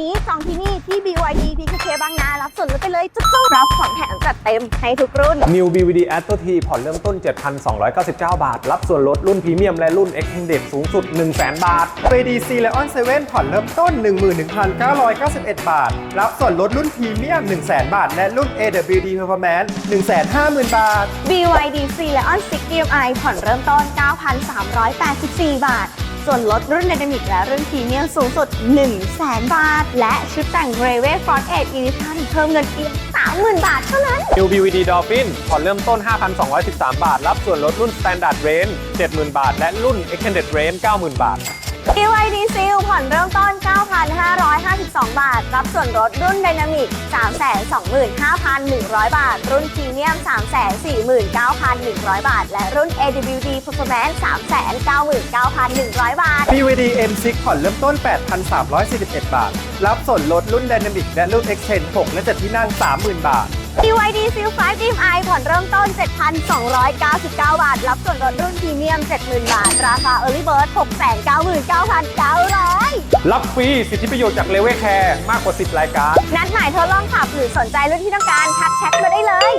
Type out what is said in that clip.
นี้จองที่นี่ที่ BYD PKK บางนา รับส่วนลดไปเลยจุ๊บๆรับของแถมจัดเต็มให้ทุกรุ่น New BVD a t o T ผ่อนเริ่มต้น 7,299 บาท รับส่วนลดรุ่นพรีเมียมและรุ่น Extended สูงสุด 100,000 บาท VDC Leon 7 ผ่อนเริ่มต้น 11,991 บาท รับส่วนลดรุ่นพรีเมียม 100,000 บาท และรุ่น AWD Performance 150,000 บาท BYD C Leon 6 DMI ผ่อนเริ่มต้น 9,384 บาท ส่วนลดรุ่น Dynamic และรุ่นพรีเมียมสูงสุด 100,000บาท และชุดแต่ง r a v e Front Edge Edition เพิ่มเงินเพียง30,000 บาทเท่านั้น New BVD Dolphin ผ่อนเริ่มต้น 5,213 บาท รับส่วนลดรุ่น Standard Range 70,000 บาท และรุ่น Extended Range 90,000 บาท BYD 9,552บาท รับส่วนลดรุ่น Dynamic 325,100 บาท รุ่นพรีเมียม 349,100 บาท และรุ่น AWD Performance 399,100 บาท PVD M6 ผ่อนเริ่มต้น 8,341 บาท รับส่วนลดรุ่น Dynamic และรุ่น Extend 6และ7ที่นั่ง 30,000 บาท BYD Seal 5 DMI ผ่อนเริ่มต้น 7,299 บาท รับส่วนลดรุ่นพรีเมียม 70,000 บาท ราคา Early Bird 699,900 รับฟรีสิทธิประโยชน์จากเลเวลแคร์มากกว่า 10 รายการ นัดหมายทดลองขับหรือสนใจรุ่นที่ต้องการ ทักแชทมาได้เลย